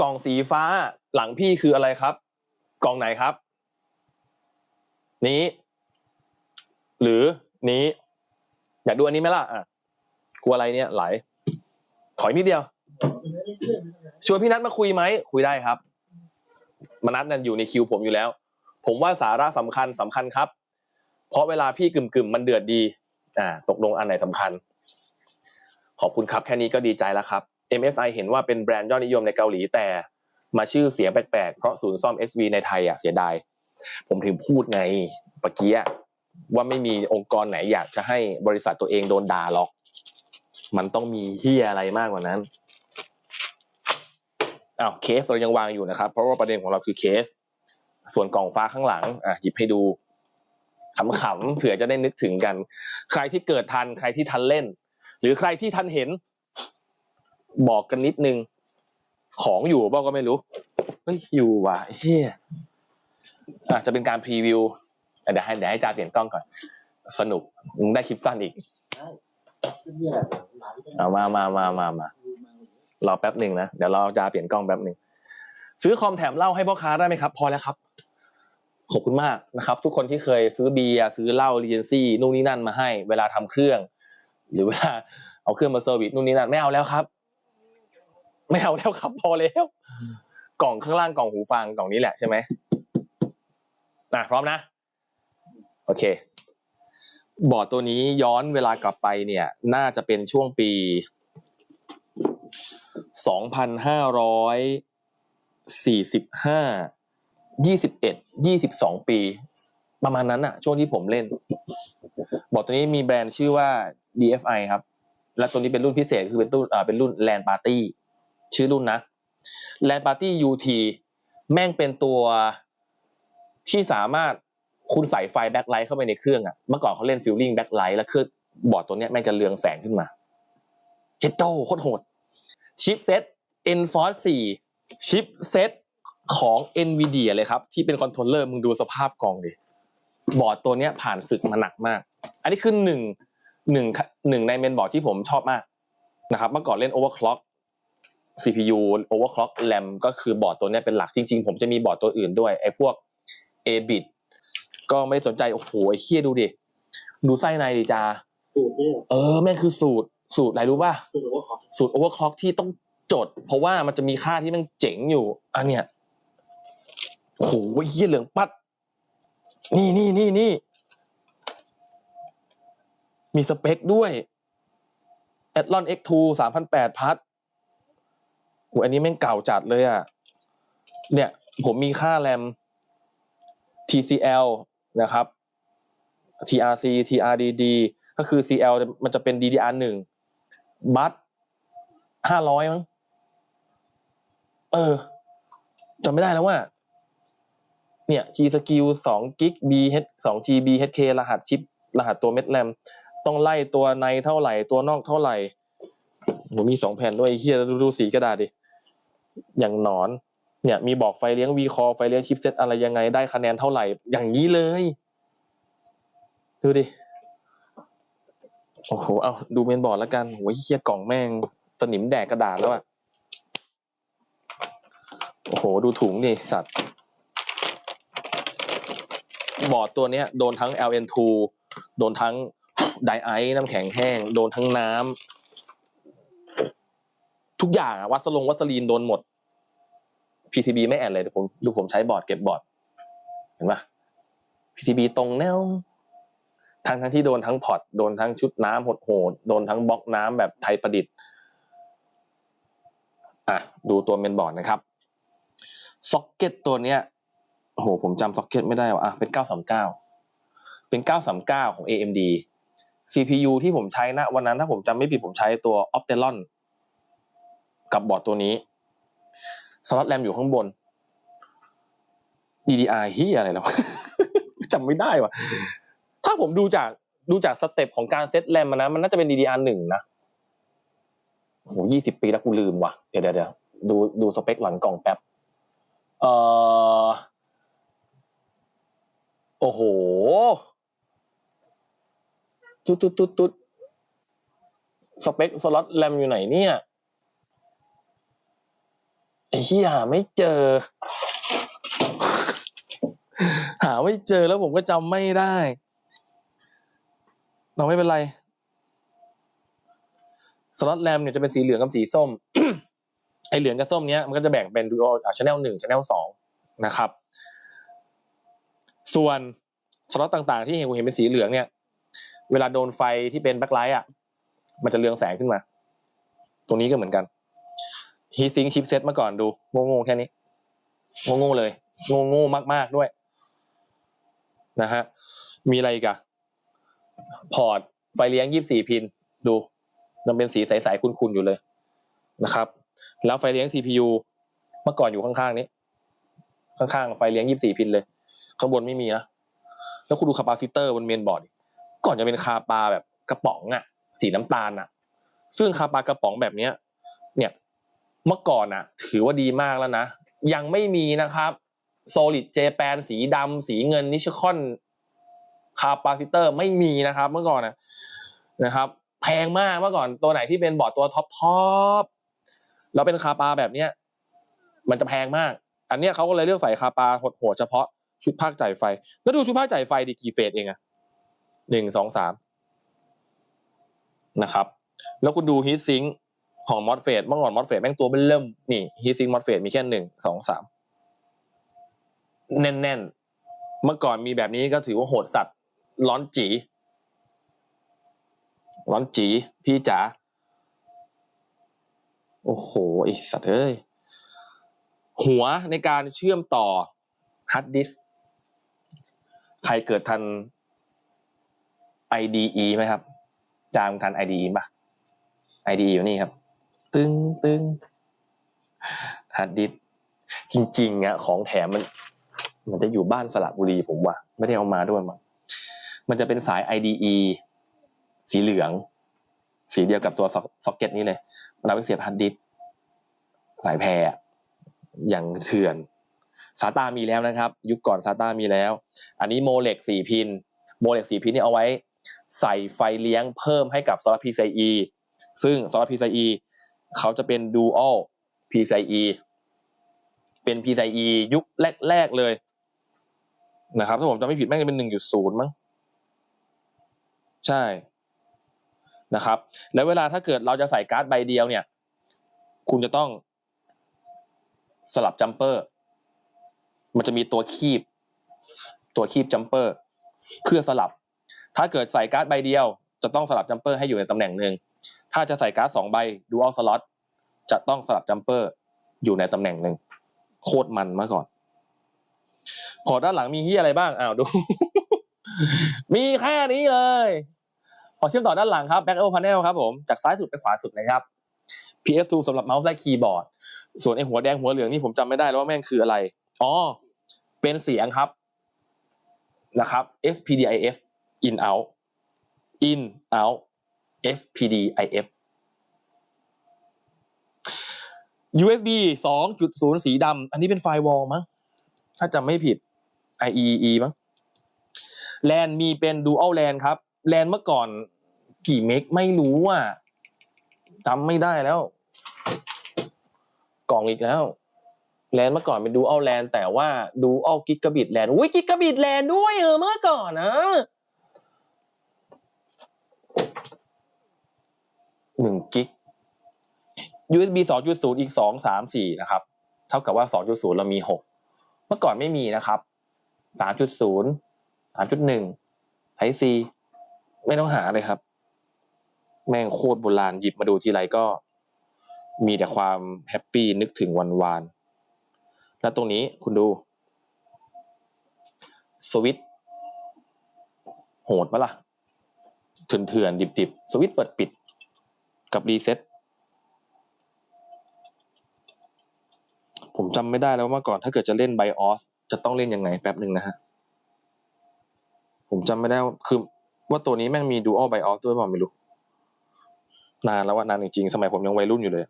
กล่องสีฟ้าหลังพี่คืออะไรครับ กล่องไหนครับ นี้ หรือนี้ อยากดูอันนี้ไหมล่ะอะกลัวอะไรเนี่ยไหลขออีกนิดเดียวชวนพี่นัทมาคุยไหมคุยได้ครับมานัทนั่นอยู่ในคิวผมอยู่แล้ว ผมว่าสาระสำคัญสำคัญครับ เพราะเวลาพี่กึ่มกึ่มมันเดือดดี อ่า ตกลงอันไหนสำคัญ ขอบคุณครับแค่นี้ก็ดีใจแล้วครับ MSI เห็นว่าเป็นแบรนด์ยอดนิยมในเกาหลีแต่มาชื่อเสียงแปลกๆ เพราะศูนย์ซ่อม SV ในไทยอะเสียดาย ผมถึงพูดไงปะเกียว่าไม่มีองค์กรไหนอยากจะให้บริษัทตัวเองโดนด่าหรอก มันต้องมีเฮียอะไรมากกว่านั้นอ้าวเคสเรายังวางอยู่นะครับ เพราะว่าประเด็นของเราคือเคส ส่วนกล่องฟ้าข้างหลังอะหยิบให้ดูขำๆเผื่อจะได้นึกถึงกัน ใครที่เกิดทันใครที่ทันเล่น หรือใครที่ทันเห็น บอกกันนิดนึง ของอยู่เปล่าก็ไม่รู้เฮ้ยอยู่ว่ะเฮียอาจจะเป็นการพรีวิวเดี๋ยวให้เดี๋ยวให้จ่าเปลี่ยนกล้องก่อน สนุกมึงได้คลิปสั้นอีกเอามามามามามา รอแป๊บหนึ่งนะ เดี๋ยวเราจะเปลี่ยนกล้องแป๊บหนึ่ง ซื้อคอมแถมเหล้าให้พ่อค้าได้ไหมครับ พอแล้วครับ ขอบคุณมากนะครับ ทุกคนที่เคยซื้อเบียร์ซื้อเหล้าเรียนซี่นู่นนี่นั่นมาให้ เวลาทำเครื่อง หรือเวลาเอาเครื่องมาเซอร์วิสนู่นนี่นั่นไม่เอาแล้วครับ ไม่เอาแล้วครับพอแล้ว กล่องข้างล่างกล่องหูฟังกล่องนี้แหละใช่ไหมอะพร้อมนะ โอเค บอร์ดตัวนี้ย้อนเวลากลับไปเนี่ย น่าจะเป็นช่วงปีสองพันห้าร้อยสี่สิบห้ายี่สิบเอ็ดยี่สิบสองปี ประมาณนั้นอะช่วงที่ผมเล่น บอร์ดตัวนี้มีแบรนด์ชื่อว่า DFI ครับ และตัวนี้เป็นรุ่นพิเศษคือเป็นรุ่นอ่าเป็นรุ่น LAN Party ชื่อรุ่นนะ LAN Party UT แม่งเป็นตัวที่สามารถคุณใส่ไฟแบ็คไลท์เข้าไปในเครื่องอะเมื่อก่อนเขาเล่นฟิลลิ่งแบ็คไลท์แล้วเครื่องบอร์ดตัวเนี้ยแม่งจะเรืองแสงขึ้นมาเจ็ดโตโคตรโหดชิปเซ็ต Enforce 4ชิปเซ็ตของ NVIDIA เลยครับ ที่เป็นคอนโทรลเลอร์มึงดูสภาพกล่องดิบอร์ดตัวเนี้ยผ่านศึกมาหนักมาก อันนี้คือหนึ่งหนึ่งหนึ่งในเมนบอร์ดที่ผมชอบมากนะครับเมื่อก่อนเล่น overclock CPU overclock RAM ก็คือบอร์ดตัวเนี้ยเป็นหลักจริง ๆ ผมจะมีบอร์ดตัวอื่นด้วยไอ้พวก A bit ก็ไม่ได้สนใจโอ้โหไอ้เคียดูดิดูไส้ในดิจ้าสูตรเนี่ยเออแม่งคือสูตรสูตรอะไรรู้ป่ะสูตรว่าขอสูตร overclock ที่ต้องจด เพราะว่ามันจะมีค่าที่มันเจ๋งอยู่อันเนี้ยโอ้โหเยี่ยเหลืองปัด นี่นี่นี่นี่มีสเปคด้วย Athlon X2 3008พัทโอ้อันนี้แม่งเก่าจัดเลยอะ เนี่ย ผมมีค่าแรม TCL นะครับ TRC TRDD ก็คือ CL มันจะเป็น DDR หนึ่งบัตห้าร้อยมั้ง เออจำไม่ได้แล้วว่า เนี่ย G skill สองกิก B H สอง GB HK รหัสชิป รหัสตัวเม็ดแรม ต้องไล่ตัวในเท่าไหร่ ตัวนอกเท่าไหร่โหมีสองแผ่นด้วยเฮียดูสีกระดาษดิ อย่างหนอน เนี่ยมีบอกไฟเลี้ยง V core ไฟเลี้ยงชิปเซตอะไรยังไงได้คะแนนเท่าไหร่ อย่างนี้เลย ดูดิโอ้โหเอาดูเมนบอร์ดแล้วกันโอ้ยเฮียกล่องแม่ง สนิมแดกกระดาษแล้วอะโอ้โห ดูถุงนี่สัตว์ บอร์ดตัวเนี้ย โดนทั้ง LN2 โดนทั้งไดไอซ์น้ำแข็งแห้ง โดนทั้งน้ำ ทุกอย่างอะวัสลงวัสลีนโดนหมด PCB ไม่แอนเลยดูผมดูผมใช้บอร์ดเก็บบอร์ดเห็นปะ PCB ตรงแนวทั้งทั้งที่โดนทั้งพอร์ตโดนทั้งชุดน้ำหดโหดโดนทั้งบล็อกน้ำแบบไทยประดิษฐ์อะดูตัวเมนบอร์ดนะครับซ็อกเก็ตตัวเนี้ยโอ้โหผมจำซ็อกเก็ตไม่ได้ว่ะอะเป็น939เป็น939ของ AMD CPU ที่ผมใช้นะวันนั้นถ้าผมจำไม่ผิดผมใช้ตัว Opteron กับบอร์ดตัวนี้สล็อตแรมอยู่ข้างบน DDR เฮียอะไรแล้วจำไม่ได้ว่ะถ้าผมดูจากดูจากสเต็ปของการเซตแรมมันะมันน่าจะเป็น DDR หนึ่งนะโหยี่สิบปีแล้วกูลืมว่ะเดี๋ยวเดี๋ยวดูดูสเปคหลังกล่องแป๊บเอ่อโอ้โหตุ๊ดตุ๊ดตุ๊ดตุ๊ดสเปคสล็อตแรมอยู่ไหนเนี่ย เหี้ยหาไม่เจอ หาไม่เจอแล้วผมก็จำไม่ได้เราไม่เป็นไรสล็อตแรมเนี่ยจะเป็นสีเหลืองกับสีส้ม ไอเหลืองกับส้มเนี้ยมันก็จะแบ่งเป็นดูโออ่าชแนลหนึ่งชแนลสองนะครับ ส่วนสล็อตต่างๆ ที่เห็นผมเห็นเป็นสีเหลืองเนี่ย เวลาโดนไฟที่เป็นแบ็คไลท์อะ มันจะเรืองแสงขึ้นมาตรงนี้ก็เหมือนกัน ฮีซิงชิปเซตมาก่อนดูโง่ๆแค่นี้โง่ๆเลยโง่ๆมาก ๆด้วย นะฮะมีอะไรอีกอะพอร์ตไฟเลี้ยงยี่สี่พินดูยังเป็นสีใสๆคุณๆอยู่เลยนะครับ แล้วไฟเลี้ยง CPU เมื่อก่อนอยู่ข้างๆนี้ ข้างๆไฟเลี้ยงยี่สี่พินเลย ข้างบนไม่มีนะแล้วคุณดูคาปาซิเตอร์บนเมนบอร์ดก่อนจะเป็นคาปาแบบกระป๋องอะสีน้ำตาลอะซึ่งคาปากระป๋องแบบเนี้ย เนี่ย เมื่อก่อนอะถือว่าดีมากแล้วนะ ยังไม่มีนะครับโซลิดเจแปนสีดำสีเงินนิชคอนคาปาซิเตอร์ไม่มีนะครับ เมื่อก่อนนะนะครับ แพงมากเมื่อก่อนตัวไหนที่เป็นบอร์ดตัวท็อปท็อปแล้วเป็นคาปาแบบเนี้ยมันจะแพงมาก อันเนี้ยเขาก็เลยเลือกใส่คาปาหดหัวเฉพาะชุดภาคจ่ายไฟ แล้วดูชุดภาคจ่ายไฟดีกี่เฟสเองอะหนึ่งสองสามนะครับ แล้วคุณดูฮีทซิง ของมอสเฟสเมื่อก่อนมอสเฟสแม่งตัวเป็นเริ่มนี่ฮีซิงมอสเฟสมีแค่หนึ่งสองสามแน่นๆ เมื่อก่อนมีแบบนี้ก็ถือว่าโหดสัตว์ร้อนจีร้อนจีพี่จ๋าโอ้โหไอสัตว์เอ้ยหัวในการเชื่อมต่อฮาร์ดดิสใครเกิดทัน IDE ไหมครับ จามทัน IDE ป่ะ IDE อยู่นี่ครับ ตึงตึงฮาร์ดดิสจริงๆอะของแถมมัน มันจะอยู่บ้านสระบุรีผมว่า ไม่ได้เอามาด้วยมั้งมันจะเป็นสาย IDE สีเหลือง สีเดียวกับตัวซ็อกเก็ตนี้เลยเราไปเสียบฮาร์ดดิสสายแพรอะอย่างเถื่อนซาตามีแล้วนะครับ ยุคก่อนซาตามีแล้ว อันนี้โมเล็กสี่พิน โมเล็กสี่พินนี่เอาไว้ ใส่ไฟเลี้ยงเพิ่มให้กับซลาร์ PCIe ซึ่งซลาร์ PCIe เขาจะเป็น Dual PCIe เป็น PCIe ยุคแรก ๆ เลยนะครับถ้าผมจำไม่ผิดแม่งจะเป็นหนึ่งจุดศูนย์มั้งใช่นะครับ แล้วเวลาถ้าเกิดเราจะใส่การ์ดใบเดียวเนี่ย คุณจะต้องสลับจัมเปอร์ มันจะมีตัวคีบ ตัวคีบจัมเปอร์ เพื่อสลับ ถ้าเกิดใส่การ์ดใบเดียว จะต้องสลับจัมเปอร์ให้อยู่ในตำแหน่งหนึ่ง ถ้าจะใส่การ์ดสองใบดูอัลสล็อตจะต้องสลับจัมเปอร์อยู่ในตำแหน่งหนึ่งโคตรมันมาก่อน พอด้านหลังมีที่อะไรบ้างอ้าวดู มีแค่นี้เลย พอเชื่อมต่อด้านหลังครับ back arrow panel ครับผมจากซ้ายสุดไปขวาสุดนะครับ PS2 สำหรับเมาส์และคีย์บอร์ด ส่วนไอหัวแดงหัวเหลืองนี่ผมจำไม่ได้แล้วว่าแม่งคืออะไร อ๋อ เป็นเสียงครับนะครับ SPDIF in out in out SPDIF USB 2.0 สีดำอันนี้เป็นไฟวอลมั้งถ้าจำไม่ผิด IEEE มั้งแลนมีเป็น Dual LAN ครับ แลนเมื่อก่อนกี่เมกไม่รู้อะจำไม่ได้แล้ว กล่องอีกแล้วแลนเมื่อก่อนเป็น Dual LAN แต่ว่า Dual Gigabit LAN อุ้ย Gigabit LAN ด้วยเออเมื่อก่อนนะ หนึ่งกิก USB 2.0อีกสองสามสี่นะครับ เท่ากับว่า2.0เรามีหกเมื่อก่อนไม่มีนะครับ3.0 3.1 Type C ไอซีไม่ต้องหาเลยครับ แม่งโคตรโบราณหยิบมาดูทีไรก็ มีแต่ความแฮปปี้นึกถึงวันวานแล้วตรงนี้คุณดู สวิตช์โหดปะล่ะเถื่อนๆดิบๆ สวิตช์เปิดปิด กับรีเซ็ตผมจำไม่ได้แล้วว่าเมื่อก่อนถ้าเกิดจะเล่นไบออสจะต้องเล่นยังไงแป๊บหนึ่งนะฮะ ผมจำไม่ได้คือว่าตัวนี้แม่งมีดูอัลไบออสด้วยเปล่าไม่รู้ นานแล้วว่านานจริงๆ สมัยผมยังวัยรุ่นอยู่เลย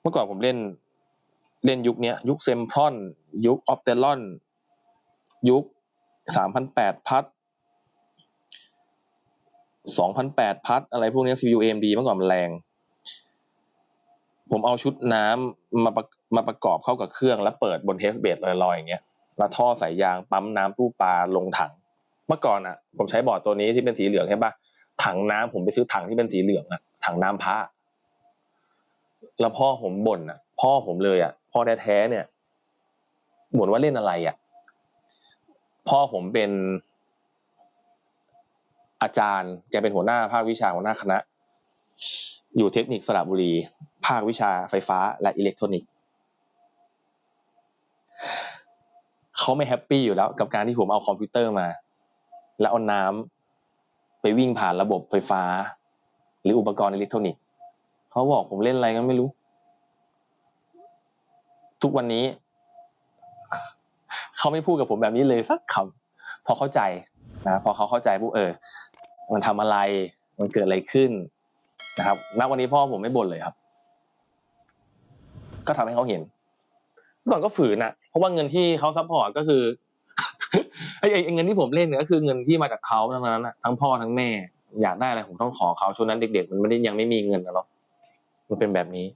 เมื่อก่อนผมเล่น เล่นยุคเนี้ย ยุคเซมพรอน ยุคออฟเทลอน ยุคสามพันแปดพัท สองพันแปดพัทอะไรพวกนี้ CPU AMD เมื่อก่อนมันแรงผผมเอาชุดน้ำมาประมาประกอบเข้ากับเครื่องแล้วเปิดบนเทสเบดลอยๆอย่างเงี้ยแล้วท่อสายยางปั๊มน้ำตู้ปลาลงถัง เมื่อก่อนอะ ผมใช้บอร์ดตัวนี้ที่เป็นสีเหลืองใช่ปะถังน้ำผมไปซื้อถังที่เป็นสีเหลืองอะถังน้ำพระแล้วพ่อผมบ่นอะ พ่อผมเลยอะ พ่อแท้ๆเนี่ยบ่นว่าเล่นอะไรอะ พ่อผมเป็น อาจารย์แกเป็นหัวหน้าภาควิชาหัวหน้าคณะ อยู่เทคนิคสระบุรี ภาควิชาไฟฟ้าและอิเล็กทรอนิกส์เขาไม่แฮปปี้อยู่แล้ว กับการที่ผมเอาคอมพิวเตอร์มา แล้วเอาน้ำไปวิ่งผ่านระบบไฟฟ้า หรืออุปกรณ์อิเล็กทรอนิกส์เขาบอกผมเล่นอะไรก็ไม่รู้ ทุกวันนี้เขาไม่พูดกับผมแบบนี้เลยสักคำพอเข้าใจนะพอเขาเข้าใจปุ๊บเออ มันทำอะไร มันเกิดอะไรขึ้นนะครับณวันนี้พ่อผมไม่บ่นเลยครับ ก็ทำให้เขาเห็นเมื่อก่อนก็ฝืนนะเพราะว่าเงินที่เขาซัพพอร์ตก็คือไอ้ไอ้เงินที่ผมเล่นเนี่ยก็คือเงินที่มาจากเขาทั้งนั้นนะทั้งพ่อทั้งแม่ อยากได้อะไรผมต้องขอเขาช่วงนั้นเด็ก ๆ มันไม่ได้ยังไม่มีเงินนะเนาะมันเป็นแบบนี้